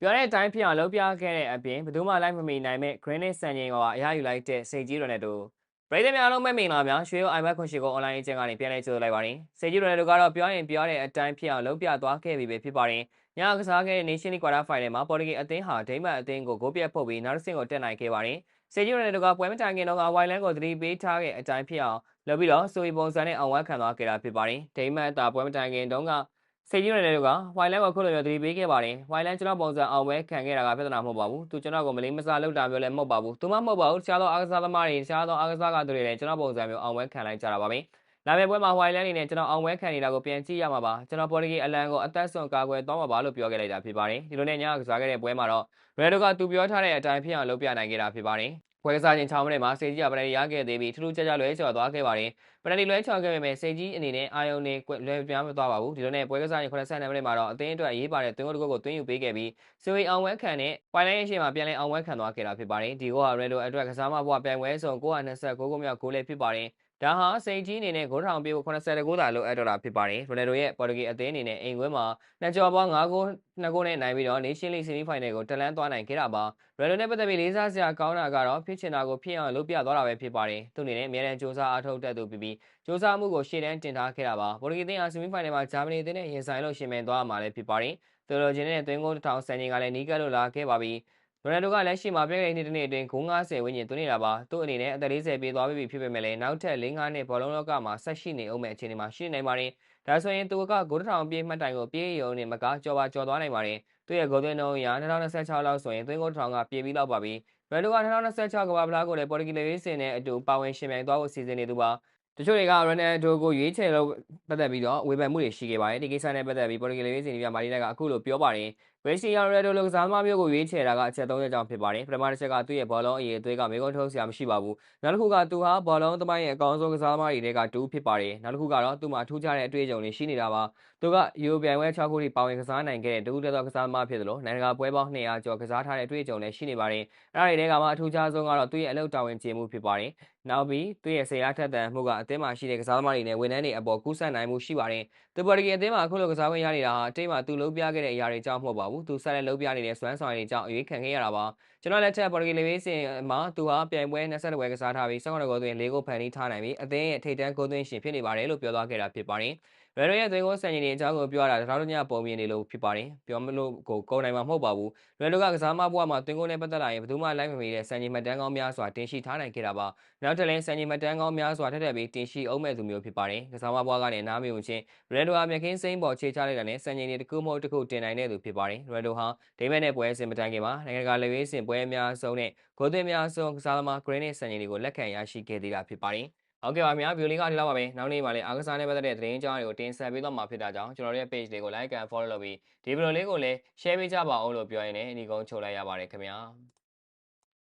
ပြောတဲ့အတိုင်းဖြစ်အောင်လုပ်ပြခဲ့တဲ့အပြင်ဘယ်သူမှလိုက်မမီနိုင်မဲ့ Granite စံချိန်ကအရယူလိုက်တဲ့စိတ်ကြီးရတဲ့တူပရိသတ်များအားလုံးပဲမင်္ဂလာပါရွှေရို iMac ခွန်ရှိကို online အကျဉ်းကနေပြန်လည်ကြိုဆိုလိုက်ပါတယ်စိတ်ကြီးရတဲ့တူကတော့ပြောရင်ပြောတဲ့အတိုင်းဖြစ်အောင်လုပ်ပြသွားခဲ့ပြီပဲဖြစ်ပါတယ်ညကစားခဲ့တဲ့ Nation League Quarter Final မှာပေါ်တူဂီအသင်းဟာဒိမတ်အသင်းကိုဂိုးပြတ်ပုတ်ပြီးနောက်တစ်ဆင့်ကိုတက်နိုင်ခဲ့ပါတယ်စေဂျီရိုနယ်တိုကပွဲမတိုင်ခင်တော့ဝိုင်လန်ကိုသတိပေးထားတဲ့အတိုင်းဖြစ်အောင်လုပ်ပြီးတော့ဆိုရီပုံစံနဲ့အောင်ဝမ်းခံသွားခဲ့တာဖြစ်ပါတယ်ဒိမတ်အတာပွဲမတိုင်ခင်တုန်းက စေဂျီရိုနယ်တိုကဝိုင်လန်ကိုခုလိုမျိုးသတိပေးခဲ့ပါတယ်ဝိုင်လန်ကျွန်တော်ပုံစံအောင်ဝဲခံခဲ့တာကပြဿနာမဟုတ်ပါဘူးသူကျွန်တော်ကိုမလေးမစားလုပ်တာမျိုးလည်းမဟုတ်ပါဘူးသူမှမဟုတ်ပါဘူးတခြားသောအားကစားသမားတွေတခြားသောအားကစားကသူတွေလည်းကျွန်တော်ပုံစံမျိုးအောင်ဝဲခံလိုက်ကြတာပါပဲလာမယ့်ပွဲမှာဝိုင်လန်အနေနဲ့ကျွန်တော်အောင်ဝဲခံနေတာကိုပြန်ကြည့်ရမှာပါကျွန်တော်ပေါ်တူဂီအလံကိုအသက်ဆုံးကာကွယ်သွားမှာပါလို့ပြောခဲ့လိုက်တာဖြစ်ပါတယ်ဒီလိုနဲ့ညကစားခဲ့တဲ့ပွဲမှာတော့ရဲဒိုကသူပြောထားတဲ့အတိုင်းဖြစ်အောင်လုပ်ပြနိုင်ခဲ့တာဖြစ်ပါတယ် ပွဲကစားခြင်း6မိနစ်မှာစေကြီးကပနဒီရခဲ့သေးပြီးထူးထူးခြားခြားလွဲချော်သွားခဲ့ပါတယ်ပနဒီလွဲချော်ခဲ့ပေမဲ့စေကြီးအနေနဲ့အာယုန်နဲ့လွဲပြားမသွားပါဘူးဒီလိုနဲ့ပွဲကစားခြင်း82မိနစ်မှာတော့အသင်းအတွက်ရေးပါတဲ့သွင်းကိုတစ်ခုကိုသွင်းယူပေးခဲ့ပြီးဆွေအောင်ဝဲခံနဲ့ပိုင်လိုင်းရဲ့ရှေ့မှာပြန်လည်အောင်ဝဲခံသွားခဲ့တာဖြစ်ပါတယ်ဒီကဟာရဲဒိုအတွက်ကစားမဘွားပြိုင်ပွဲဆုံး929ခုမြောက်ဂိုးလေးဖြစ်ပါတယ် ဒါဟာစိန်ကြီးအနေနဲ့ဂိုးထောင်ပြေဖို့89တာလို့အပ်တော်တာဖြစ်ပါတယ်ရိုနယ်ဒိုရဲ့ပေါ်တူဂီအသင်းအနေနဲ့အိမ်ခွဲမှာနှစ်ကျော်ပေါင်း9ဂိုး2ဂိုးနဲ့နိုင်ပြီးတော့ Nation League Semi Final ကိုတက်လန်းသွားနိုင်ခဲ့တာပါရိုနယ်ဒိုနဲ့ပတ်သက်ပြီးလေးစားစရာကောင်းတာကတော့ဖြစ်ချင်တာကိုဖြစ်အောင်လုပ်ပြသွားတာပဲဖြစ်ပါတယ်သူအနေနဲ့အများရန်စူးစမ်းအားထုတ်တတ်သူပြီးပြီးစူးစမ်းမှုကိုရှေ့တန်းတင်ထားခဲ့တာပါပေါ်တူဂီအသင်းဟာ Semi Final မှာဂျာမနီအသင်းနဲ့ရင်ဆိုင်လို့ရှင်မြန်သွားမှာလည်းဖြစ်ပါတယ်သူတို့ချင်းနဲ့သွင်းဂိုးတစ်ထောင်စံချိန်ကလည်းနီးကပ်လို့လာခဲ့ပါပြီ ရိုနယ်ဒိုကလက်ရှိမှာပြည့်တဲ့နေ့တစ်နေ့အတွင်းဂိုး90ဝန်းကျင်သွင်းနေတာပါသူ့အနေနဲ့အသက်40ပြေးသွားပြီဖြစ်ပေမဲ့လည်းနောက်ထပ်5-5နှစ်ဘောလုံးလောကမှာဆက်ရှိနေအောင်မဲ့အခြေအနေမှာရှိနေနိုင်ပါတယ်ဒါဆိုရင်သူကဂိုးတစ်ထောင်ပြေးမှတ်တိုင်ကိုပြေးရုံနဲ့မကကြော်ပါကြော်သွားနိုင်ပါတယ်သူ့ရဲ့ဂိုးသွင်းနှုန်းအရ2026လောက်ဆိုရင်သွင်းဂိုးတစ်ထောင်ကပြေးပြီးလောက်ပါပြီရိုနယ်ဒိုက2026ကမ္ဘာဖလားကိုလည်းပေါ်တူဂီလေရေးစင်နဲ့အတူပါဝင်ရှင်ပြိုင်သွားဖို့စီစဉ်နေသူပါ တချို့တွေကရိုနယ်ဒိုကိုရွေးချယ်လို့ပတ်သက်ပြီးတော့ဝေဖန်မှုတွေရှိခဲ့ပါတယ်ဒီကိစ္စနဲ့ပတ်သက်ပြီးပေါ်တူဂီလေရေးစင်ဒီပြမာရီနက်ကအခုလိုပြောပါတယ်ဝက်စီယာရဲဒိုလိုကစားသမားမျိုးကိုရွေးချယ်တာကအချက်၃ချက်ကြောင့်ဖြစ်ပါတယ်ပထမတစ်ချက်ကသူ့ရဲ့ဘောလုံးအရေးအသွေးကမေကွန်ထုတ်စရာမရှိပါဘူးနောက်တစ်ခုကသူဟာဘောလုံးသမိုင်းရဲ့အကောင်းဆုံးကစားသမားတွေထဲကတူဖြစ်ပါတယ်နောက်တစ်ခုကတော့သူ့မှာထူးခြားတဲ့အတွေ့အကြုံတွေရှိနေတာပါသူကယူရိုပြိုင်ပွဲ6ခုထိပါဝင်ကစားနိုင်ခဲ့တဲ့ဒုတိယသောကစားသမားဖြစ်သလိုနိုင်ငံတကာပွဲပေါင်း200ကျော်ကစားထားတဲ့အတွေ့အကြုံလည်းရှိနေပါတယ်အဲ့ဒါတွေထဲကမှအထူးခြားဆုံးကတော့သူ့ရဲ့အလုပ်တာဝန်ကျေမှုဖြစ်ပါတယ်နောက်ပြီးသူ့ရဲ့ဆေးအားထက်သန်မှုကအသင်းမှာရှိတဲ့ကစားသမားတွေနဲ့ဝန်ထမ်းတွေအပေါ်ကူးစက်နိုင်မှုရှိပါတယ်သူပေါ်တကယ်အသင်းမှာအခုလိုကစားခွင့်ရနေတာဟာအတိတ်မှာသူလုပ်ပြခဲ့တဲ့အရာတွေကြောင့်မဟုတ်ပါဘူးသူဆက်လက်လုပ်ပြနေတဲ့စွမ်းဆောင်ရည်ကြောင့်အရေးခံခဲ့ရတာပါကျွန်တော်လက်ထက်ပေါ်တကယ်လေးပေးစင်မှာသူဟာပြိုင်ပွဲ22ပွဲကစားထားပြီး19ဂိုးသွင်း4ဂိုးဖန်တီးထားနိုင်ပြီးအသင်းရဲ့ထိပ်တန်းဂိုးသွင်းရှင်ဖြစ်နေပါတယ်လို့ပြောသွားခဲ့တာဖြစ်ပါတယ် ရယ်ရရဲ့သွင်းကိုစံချိန်တွေအကြောင်းကိုပြောရတာတထောင်ညပုံမြင်နေလို့ဖြစ်ပါတယ်ပြောမလို့ကိုကုန်နိုင်မှာမဟုတ်ပါဘူးရယ်လိုကကစားမဘွားမှာသွင်းကိုနဲ့ပတ်သက်လာရင်ဘယ်သူမှလိုက်မမီတဲ့စံချိန်မှတ်တမ်းကောင်းများစွာတင်ရှိထားနိုင်ခဲ့တာပါနောက်ထပ်လည်းစံချိန်မှတ်တမ်းကောင်းများစွာထက်ထက်ပြီးတင်ရှိအောင်မဲ့သူမျိုးဖြစ်ပါတယ်ကစားမဘွားကနေနားမယုံချင်းရယ်လိုဟာမြခင်းစိမ့်ပေါ်ခြေချလိုက်တာနဲ့စံချိန်တွေတစ်ခုမဟုတ်တစ်ခုတင်နိုင်တဲ့သူဖြစ်ပါတယ်ရယ်လိုဟာဒိမက်နဲ့ပွဲစဉ်မတိုင်ခင်မှာနိုင်ငံတကာလေဝေးစဉ်ပွဲအများဆုံးနဲ့ဂိုးသွင်းများဆုံးကစားသမား Granite စံချိန်တွေကိုလက်ခံရရှိခဲ့သေးတာဖြစ်ပါတယ် ဟုတ်ကဲ့ပါခင်ဗျာဗီဒီယိုလေးကဒီလောက်ပါပဲနောက်နေ့မှာလည်းအားကစားနဲ့ပတ်သက်တဲ့သတင်းကြောင်းတွေကိုတင်ဆက်ပေးတော့မှာဖြစ်တာကြောင့်ကျွန်တော်တို့ရဲ့ page လေးကို like and follow လုပ်ပြီးဒီဗီဒီယိုလေးကိုလည်း share ပေးကြပါအောင်လို့ပြောရင်းနဲ့ဒီကုန်းချုပ်လိုက်ရပါတယ်ခင်ဗျာ